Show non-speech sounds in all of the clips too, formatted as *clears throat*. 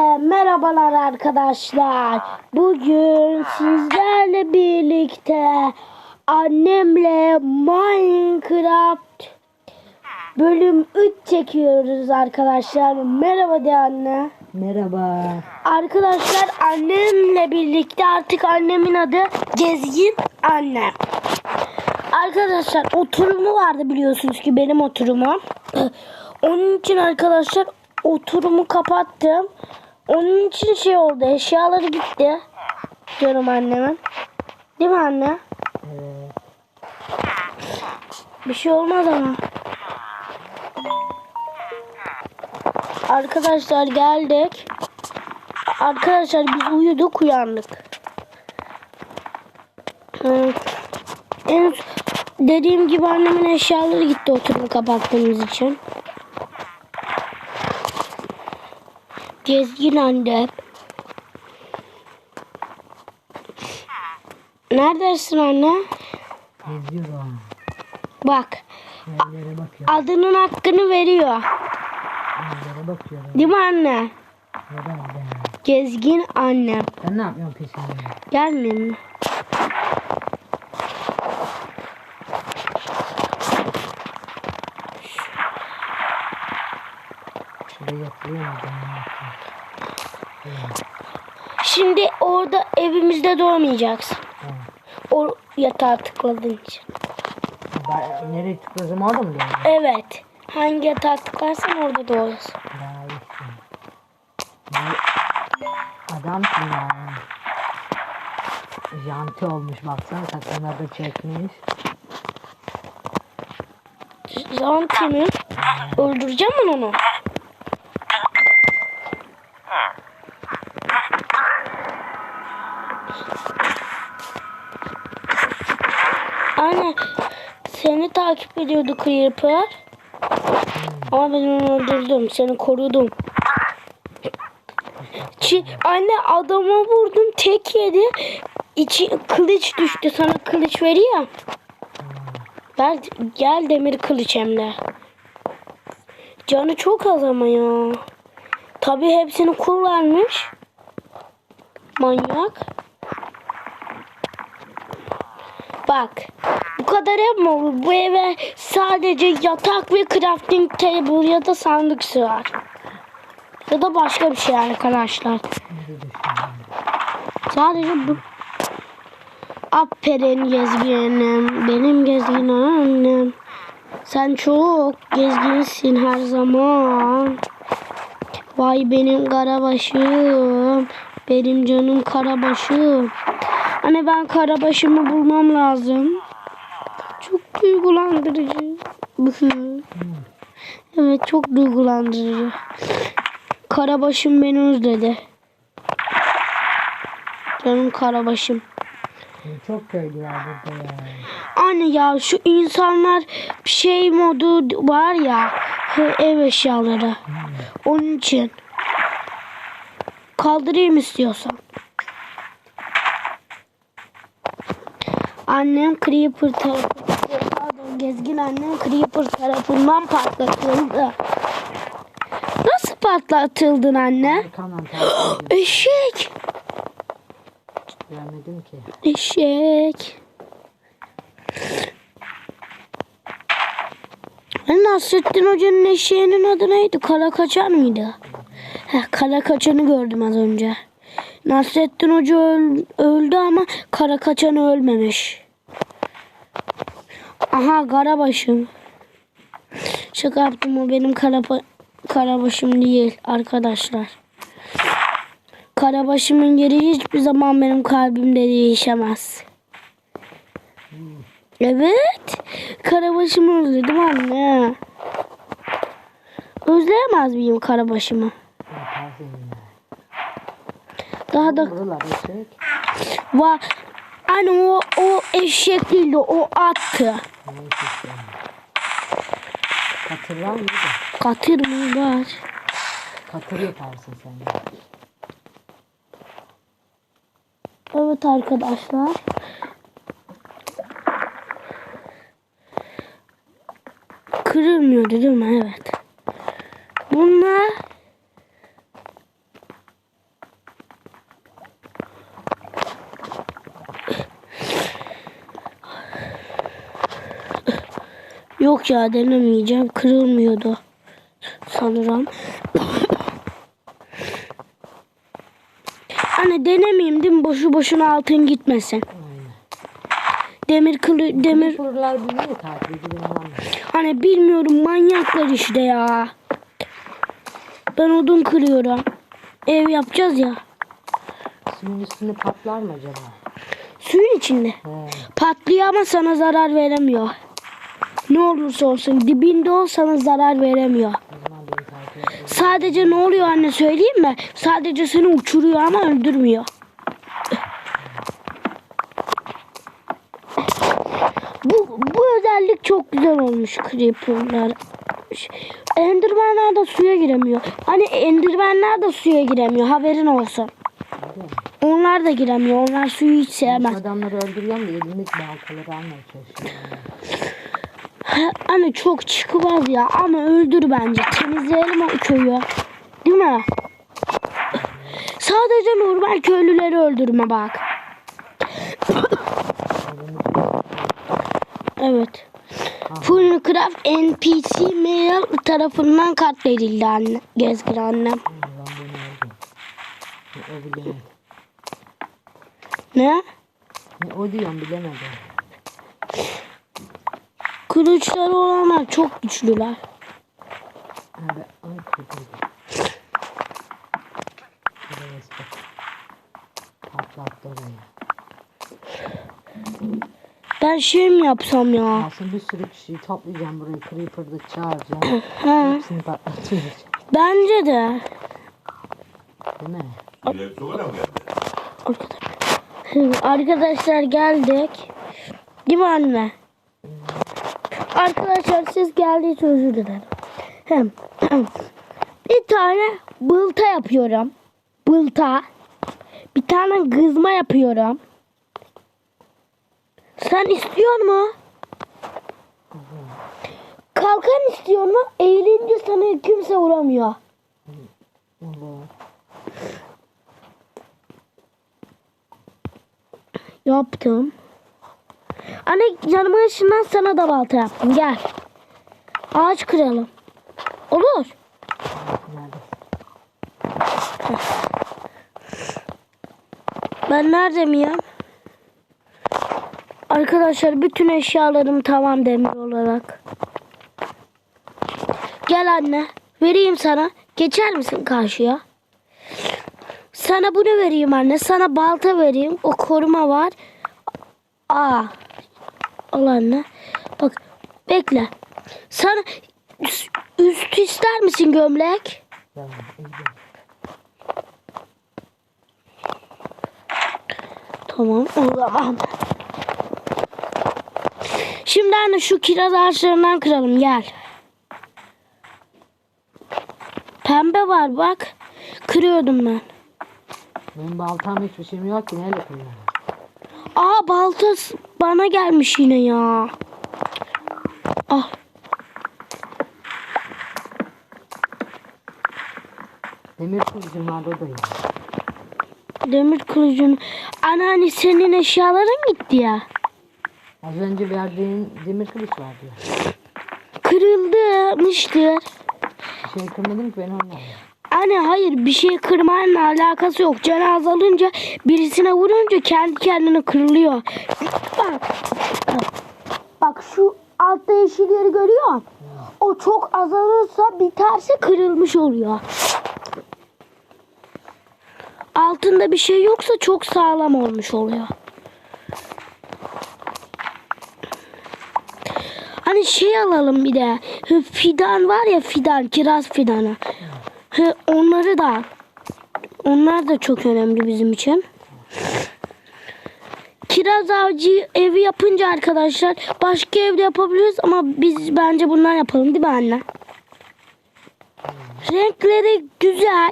Merhabalar arkadaşlar. Bugün sizlerle birlikte annemle Minecraft bölüm 3 çekiyoruz arkadaşlar. Merhaba de anne. Merhaba. Arkadaşlar annemle birlikte artık annemin adı Gezgin Annem. Arkadaşlar oturumu vardı biliyorsunuz ki benim oturumum. *clears throat* Onun için arkadaşlar oturumu kapattım. Onun için şey oldu eşyaları gitti. Diyorum annemin. Değil mi anne? Evet. Bir şey olmaz ama. Arkadaşlar geldik. Arkadaşlar biz uyuduk uyandık. Ee, En dediğim gibi annemin eşyaları gitti oturumu kapattığımız için. Gezgin anne. Neredesin anne? Geziyorum. Bak Yerlere bakıyorum. adının hakkını veriyor. Yerlere bakıyorum. Değil mi anne? Neden? Gezgin annem. Sen ne yapıyorsun peşinde? Gelmiyor Şurada? Şimdi orada evimizde doğmayacaksın. Tamam. O yatağa tıkladığın için. Ben, nereye tıkladım orada mı diyorsun? Evet. Hangi yatağa tıklarsan orada iyisin. Ne adamsın ya. Janti olmuş baksana sakalını da çekmiş. Zantimi öldüreceğim ben onu. Ediyordu Creeper. Ama ben onu öldürdüm. Seni korudum. Çi, anne adama vurdum tek yedi. İçi kılıç düştü. Sana kılıç veriyor. Gel, gel demir kılıç hem de. Canı çok az ama ya. Tabi hepsini kullanmış. Manyak. Bak. Bu kadar ev mi olur? Bu eve sadece yatak ve crafting table ya da sandık sığar. Ya da başka bir şey arkadaşlar. Sadece bu. Aferin gezginim. Benim gezgin annem. Sen çok gezginsin her zaman. Vay benim karabaşım. Benim canım karabaşım. Anne ben karabaşımı bulmam lazım. Çok duygulandırıcı. *laughs* evet çok duygulandırıcı. Karabaşım beni özledi. Canım karabaşım. Çok köylü var burada ya. Anne ya şu insanlar şey modu var ya ev eşyaları. Onun için. Kaldırayım istiyorsan. Annem Creeper tarafı gezgin annem Creeper tarafından patlatıldı. Nasıl patlatıldın anne? Ediyorum. *gasps* Eşek. Görmedim ki. Eşek. Nasrettin Hoca'nın eşeğinin adı neydi? Kara kaçan mıydı? Heh, kara kaçanı gördüm az önce. Nasrettin Hoca öl- öldü ama kara kaçan ölmemiş. Aha karabaşım. Şaka yaptım o benim kara karabaşım değil arkadaşlar. Karabaşımın yeri hiçbir zaman benim kalbimde değişemez. Evet. Karabaşımı özledim anne. Özleyemez miyim karabaşımı? Daha da var. Anne o, o eşek değildi o attı. Katır var mıydı? Katır mı var? Katır yaparsın sen de. Evet arkadaşlar. Kırılmıyordu değil mi? Evet. Bunlar Yok ya denemeyeceğim. Kırılmıyordu. Sanırım. Anne denemeyeyim değil mi? Boşu boşuna altın gitmesin. Demir kılı demir hani bilmiyorum manyaklar işte ya. Ben odun kırıyorum. Ev yapacağız ya. Suyun üstünde patlar mı acaba? Suyun içinde. He. Patlıyor ama sana zarar veremiyor. Ne olursa olsun dibinde ol sana zarar veremiyor. Sadece ne oluyor anne söyleyeyim mi? Sadece seni uçuruyor ama öldürmüyor. Bu, bu özellik çok güzel olmuş Creeper'lar. Enderman'ler de suya giremiyor. Hani Enderman'ler de suya giremiyor haberin olsun. Onlar da giremiyor. Onlar suyu hiç sevmez. Adamları öldürüyorum da elimdeki baltaları almaya çalışıyorum. Anne çok çıkmaz ya ama öldür bence. Temizleyelim o köyü. Değil mi? Sadece normal köylüleri öldürme bak. Evet. Fullcraft NPC mail tarafından katledildi anne. Gezgin annem. Ne? Ne o diyorum bilemedim. Kılıçları olanlar çok güçlüler. Abi. Ben şey mi yapsam ya? Aslında bir sürü kişiyi toplayacağım burayı. Creeper'da çağıracağım. Ha, Hepsini patlatacağım. bence de. Değil mi? Arkadaşlar geldik. Değil mi anne? Arkadaşlar siz geldiğiniz özür dilerim. Hem, hem. Bir tane bılta yapıyorum. Bılta. Bir tane kızma yapıyorum. Sen istiyor mu? Kalkan istiyor mu? Eğilince sana kimse vuramıyor. Yaptım. Anne yanıma ışından sana da balta yaptım. Gel. Ağaç kıralım. Olur. Ben nerede miyim? Arkadaşlar bütün eşyalarım tamam demir olarak. Gel anne. Vereyim sana. Geçer misin karşıya? Sana bunu vereyim anne. Sana balta vereyim. O koruma var. Aa. Al anne. Bak bekle. Sana üst, üst ister misin gömlek? Tamam. Tamam o zaman. Şimdi anne şu kiraz ağaçlarından kıralım gel. Pembe var bak. Kırıyordum ben. Benim baltam hiçbir şeyim yok ki. Neyle kullanırım? Aa balta bana gelmiş yine ya. Ah Demir kılıcım vardı o da yok. demir kılıcın. Anneanne senin eşyaların gitti ya. Az önce verdiğin demir kılıç vardı ya. Kırılmıştır. Bir şey kırmadım ki ben onunla. Anne hayır bir şey kırmanla alakası yok. Canı azalınca birisine vurunca kendi kendine kırılıyor. Bak. Bak şu altta yeşil yeri görüyor musun? O çok azalırsa biterse kırılmış oluyor. Altında bir şey yoksa çok sağlam olmuş oluyor. Hani şey alalım bir de. Fidan var ya fidan, kiraz fidanı. Hı, onları da. Onlar da çok önemli bizim için. Kiraz ağacı evi yapınca arkadaşlar başka evde yapabiliriz ama biz bence bundan yapalım değil mi anne? Renkleri güzel.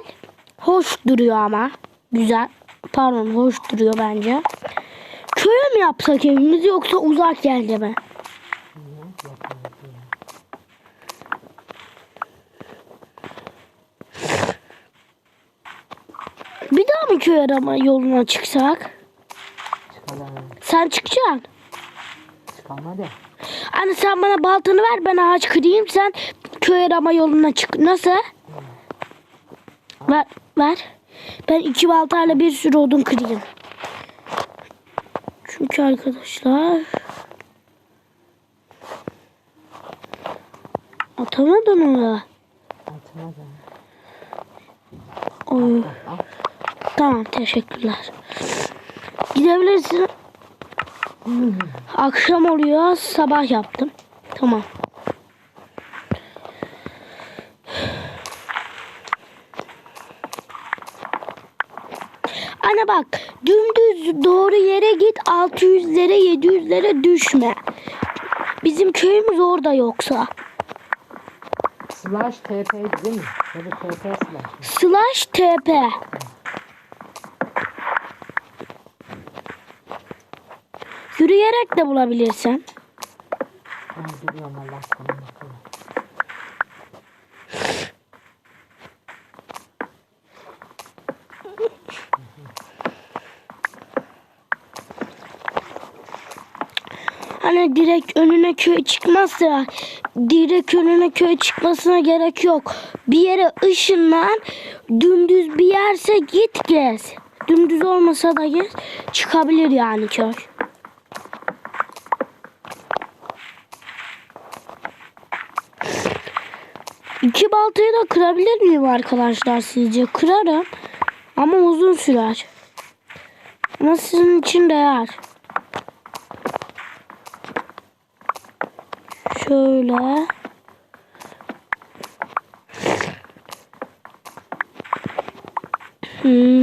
Hoş duruyor ama. Güzel. Pardon hoş duruyor bence. Köye mi yapsak evimizi yoksa uzak yerde mi? Mı köy arama yoluna çıksak? Çıkalım. Sen çıkacaksın. Çıkalım hadi. Anne sen bana baltanı ver ben ağaç kırayım sen köy arama yoluna çık. Nasıl? Ver ver. Ben iki baltayla bir sürü odun kırayım. Çünkü arkadaşlar atamadın onu. Da. Oy. Al. Tamam teşekkürler. Gidebilirsin. Akşam oluyor sabah yaptım. Tamam. Ana bak dümdüz doğru yere git 600'lere 700'lere düşme. Bizim köyümüz orada yoksa. Slash TP değil mi? Ya da TP slash. Slash TP. Yürüyerek de bulabilirsin. Ben duruyorum Allah sana bakalım. Hani direkt önüne köy çıkmazsa direkt önüne köy çıkmasına gerek yok. Bir yere ışınlan dümdüz bir yerse git gez. Dümdüz olmasa da gez çıkabilir yani köy. İki baltayı da kırabilir miyim arkadaşlar sizce? Kırarım ama uzun sürer. Ama sizin için değer. Şöyle. Hmm.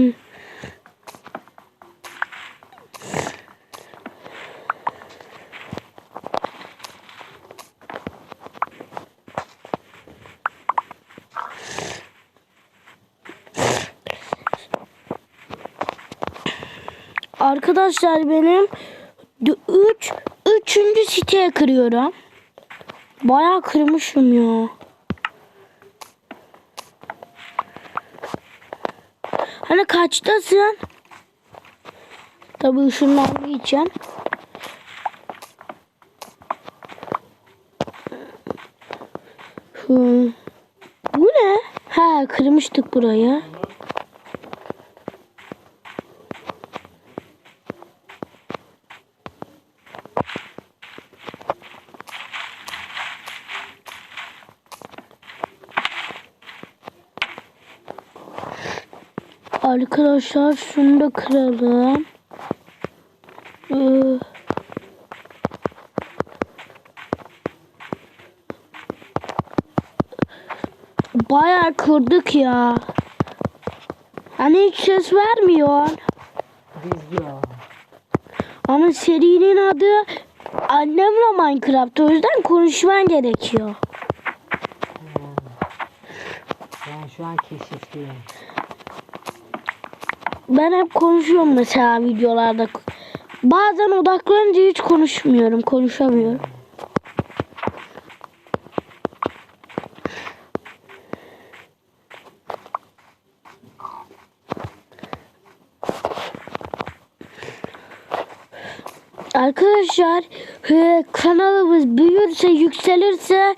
Arkadaşlar benim 3 üçüncü siteye kırıyorum. Bayağı kırmışım ya. Hani kaçtasın? Tabii ışınlandığı için. Şu. Bu ne? Ha kırmıştık burayı. Arkadaşlar şunu da kıralım. Ee, Bayağı kırdık ya. Hani hiç ses vermiyor. Ama serinin adı annemle Minecraft. O yüzden konuşman gerekiyor. Ben şu an keşifteyim. Ben hep konuşuyorum mesela videolarda. Bazen odaklanınca hiç konuşmuyorum. Konuşamıyorum. Arkadaşlar e, kanalımız büyürse yükselirse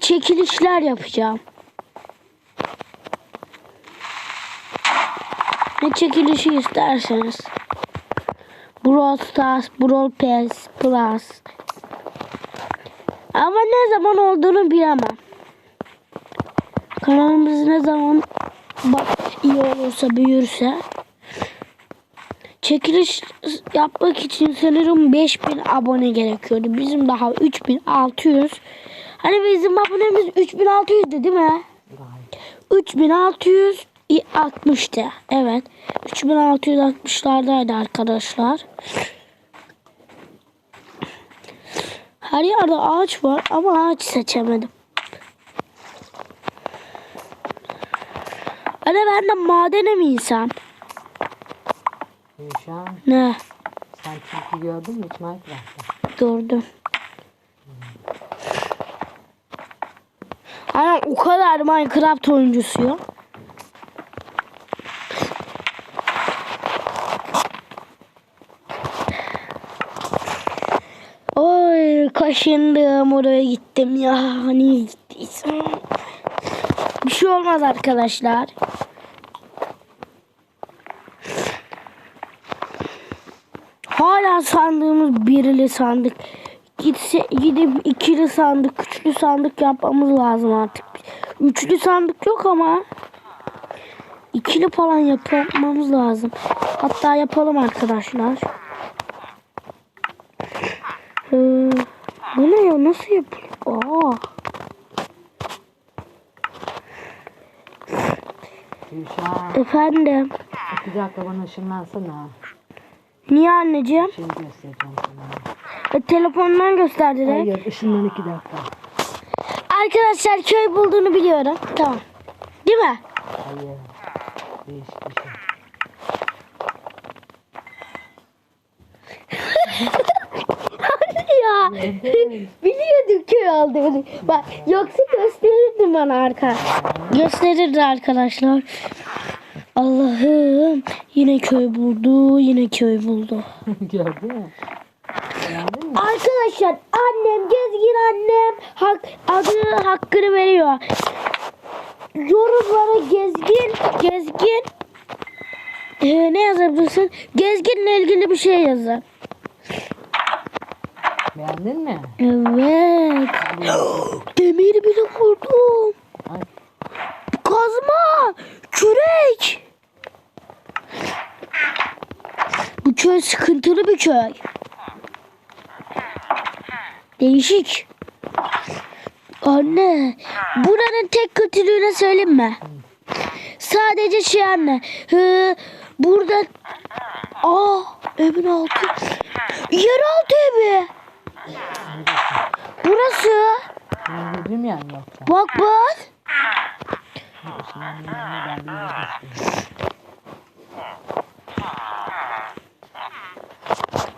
çekilişler yapacağım. ne çekilişi isterseniz. Brawl Stars, Brawl Pass, Plus. Ama ne zaman olduğunu bilemem. Kanalımız ne zaman bak iyi olursa büyürse çekiliş yapmak için sanırım 5000 abone gerekiyordu. Bizim daha 3600. Hani bizim abonemiz 3600 değil mi? 3600 60'tı. Evet. 3660'lardaydı arkadaşlar. Her yerde ağaç var ama ağaç seçemedim. Ana ben de madene mi insan? Nişan. Ne? Sen çünkü gördün mü hiç Minecraft'ta? Gördüm. Ana o kadar Minecraft oyuncusu yok. Kaşındım oraya gittim ya. Niye gittiysem. Bir şey olmaz arkadaşlar. Hala sandığımız birili sandık. Gitse, gidip ikili sandık, üçlü sandık yapmamız lazım artık. Üçlü sandık yok ama ikili falan yapmamız lazım. Hatta yapalım arkadaşlar. Ee, ya? Nasıl yapılıyor? Aa. Gülşah. Efendim. Bir dakika bana ışınlansana. Niye anneciğim? Şey göstereceğim sana. E, telefondan göster direkt. Hayır ışınlan iki dakika. Arkadaşlar köy bulduğunu biliyorum. Tamam. Değil mi? Hayır. Değişik bir şey. ya. *laughs* Biliyordum köy olduğunu. Bak yoksa gösterirdim bana arka. Gösterirdi arkadaşlar. Allah'ım yine köy buldu, yine köy buldu. *laughs* Gördün mü? Arkadaşlar annem gezgin annem hak, adını hakkını veriyor. Yorumlara gezgin gezgin Ee, ne yazabilirsin? Gezginle ilgili bir şey yazın. Beğendin mi? Evet. *gasps* Demir bile vurdum. Ay, Kazma. Kürek. Bu köy sıkıntılı bir köy. Değişik. Anne, buranın tek kötülüğüne söyleyeyim mi? Sadece şey anne. Hı, burada Aa, evin altı. Yeraltı evi. Burası. dedim yani yoksa. Bak bak.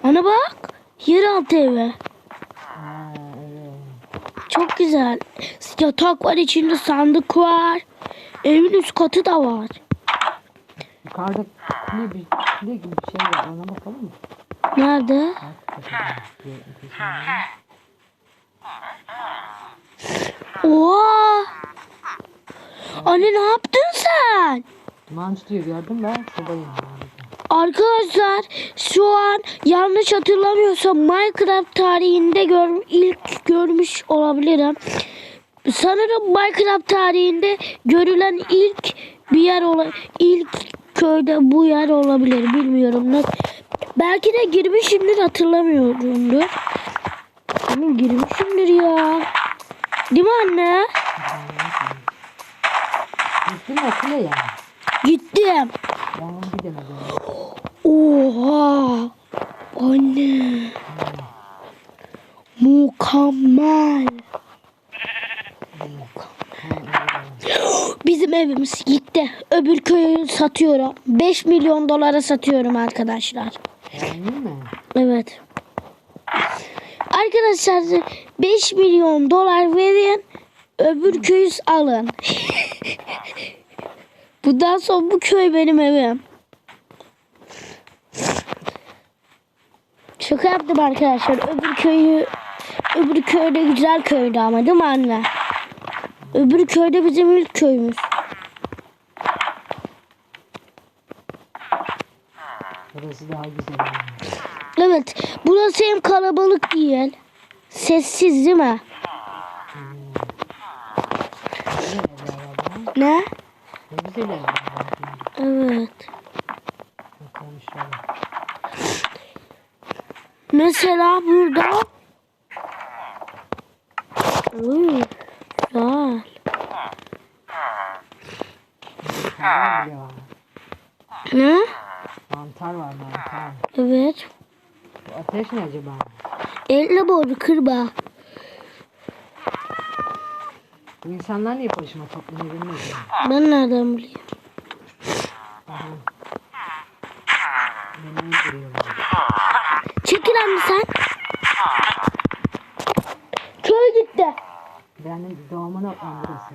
Ana bak. Yeraltı evet. Çok güzel. Yatak var içinde sandık var. Evin üst katı da var. Yukarıda kule, bir, kule gibi bir şey var. Ona bakalım mı? Nerede? Oha. Anne ne yaptın sen? Duman tutuyor gördün mü? Sobayım. Arkadaşlar şu an yanlış hatırlamıyorsam Minecraft tarihinde gör, ilk görmüş olabilirim. Sanırım Minecraft tarihinde görülen ilk bir yer ola, ilk köyde bu yer olabilir bilmiyorum. Ne- Belki de girmişimdir hatırlamıyorumdur. Ama girmişimdir ya. Değil mi anne? Gittin mi o kule ya? Gittim. Ben gidemedim. Oha! Anne. Mükemmel. Bizim evimiz gitti. Öbür köyü satıyorum. 5 milyon dolara satıyorum arkadaşlar. Beğendin mi? Evet. Arkadaşlar 5 milyon dolar verin. Öbür köyü alın. *laughs* Bundan sonra bu köy benim evim. Şaka yaptım arkadaşlar. Öbür köyü öbür köyde güzel köydü ama değil mi anne? Öbür köyde bizim ilk köyümüz. Burası daha güzel. Evet. Burası hem kalabalık değil. Sessiz değil mi? Ne güzel. Evet. Mesela burada Uy, güzel. Mantar bile var. Ne? Mantar var mantar. Evet. Bu ateş ne acaba? Elle boru kırba. Bu insanlar niye başıma toplanıyor bilmiyorum. Ben nereden bileyim? Aha. Beni öldürüyorlar. Çekil anne sen. Köy gitti. Benim doğumun noktam burası.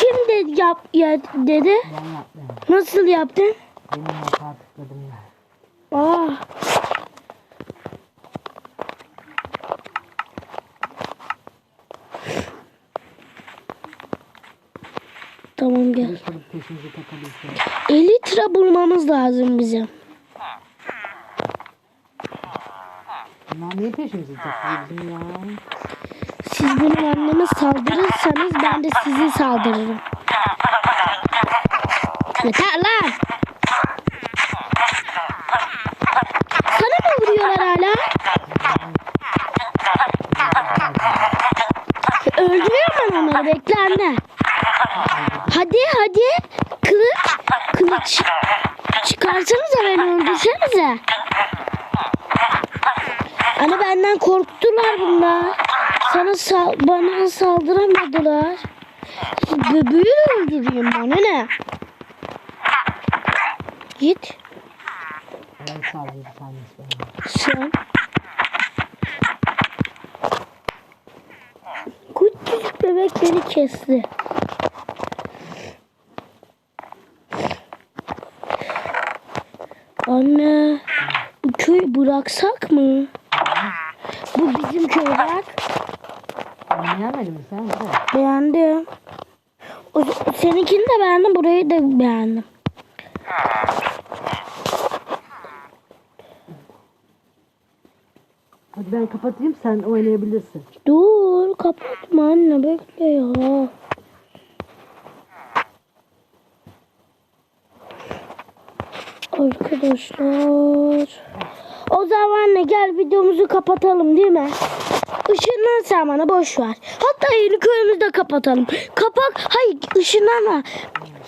Kim dedi yap ya dedi? Ben yaptım. Nasıl yaptın? Benim yatağa tıkladım ben. Aa. Bulmamız lazım bizim. Bunlar niye peşimize takılıyor bizim ya? Siz benim anneme saldırırsanız ben de sizi saldırırım. Yeter lan! Sana mı vuruyorlar hala? Öldürüyorum ben onları bekle anne. Hadi hadi. Kılıç. Kılıç. Çıkarsanıza beni öldürsenize. Anne benden korktular bunlar. Sana sal bana saldıramadılar. Bebeği öldüreyim bana ne? Git Ben saldırdı tanesi bana. sen. Küçücük bebek beni kesti. Anne, bu köyü bıraksak mı? Bu bizim köy bak. Beğenmedin mi sen? Beğendim. O, seninkini de beğendim, burayı da beğendim. Hadi ben kapatayım sen oynayabilirsin. Dur, kapatma anne, bekle ya. Arkadaşlar. O zaman ne gel videomuzu kapatalım değil mi? Işınlan sen bana boş ver. Hatta yeni köyümüzü de kapatalım. Kapak hayır ışınlanma.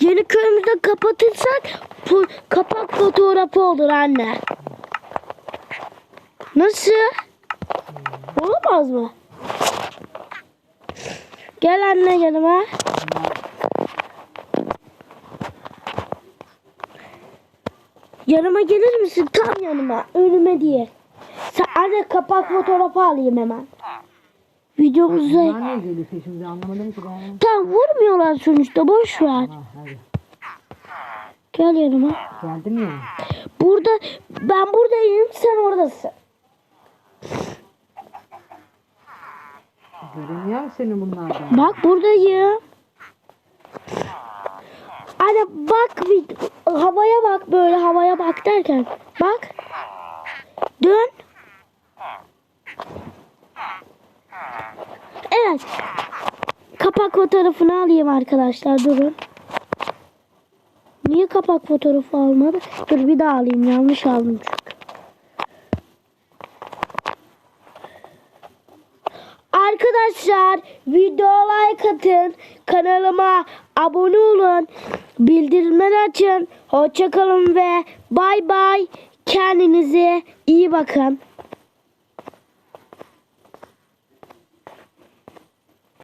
Yeni köyümüzü de kapatırsak kapak fotoğrafı olur anne. Nasıl? Olamaz mı? Gel anne yanıma. Yanıma gelir misin? Tam yanıma. Önüme diye. Sen anne kapak fotoğrafı alayım hemen. Videomuzu. Bunlar niye geliyor peşimize anlamadım ki ben. Tam vurmuyorlar sonuçta. Boş ver. Ha, hadi. Gel yanıma. Geldim ya. Burada ben buradayım. Sen oradasın. Göremiyorum seni bunlardan. Bak buradayım. Anne bak bir havaya bak böyle havaya bak derken. Bak. Dön. Evet. Kapak fotoğrafını alayım arkadaşlar durun. Niye kapak fotoğrafı almadı? Dur bir daha alayım yanlış aldım çünkü. Arkadaşlar video like atın. Kanalıma abone olun. Bildirimleri açın. Hoşçakalın ve bay bay. Kendinize iyi bakın.